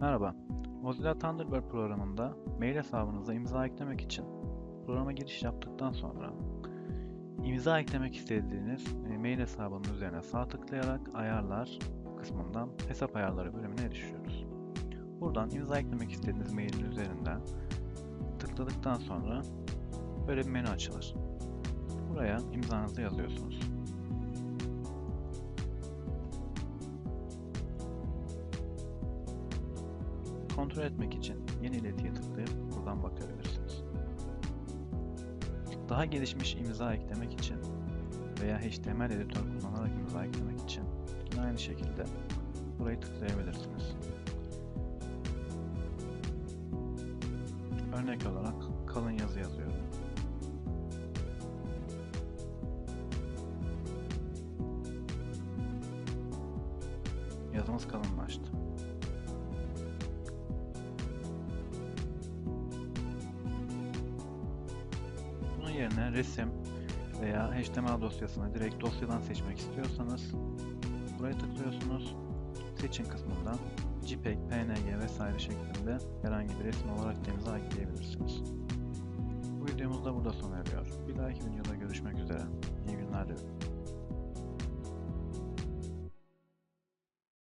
Merhaba, Mozilla Thunderbird programında mail hesabınıza imza eklemek için programa giriş yaptıktan sonra imza eklemek istediğiniz e, mail hesabının üzerine sağ tıklayarak ayarlar kısmından hesap ayarları bölümüne erişiyoruz. Buradan imza eklemek istediğiniz mailin üzerinden tıkladıktan sonra böyle bir menü açılır. Buraya imzanızı yazıyorsunuz. Kontrol etmek için yeni iletiye tıklayıp buradan bakabilirsiniz. Daha gelişmiş imza eklemek için veya HTML editör kullanarak imza eklemek için yine aynı şekilde burayı tıklayabilirsiniz. Örnek olarak kalın yazı yazıyorum. Yazımız kalınlaştı. Yerine resim veya HTML dosyasını direkt dosyadan seçmek istiyorsanız buraya tıklıyorsunuz. Seçin kısmından JPEG, PNG vesaire şeklinde herhangi bir resim olarak imza ekleyebilirsiniz. Bu videomuz da burada sona eriyor. Bir dahaki videoda görüşmek üzere. İyi günler dilerim.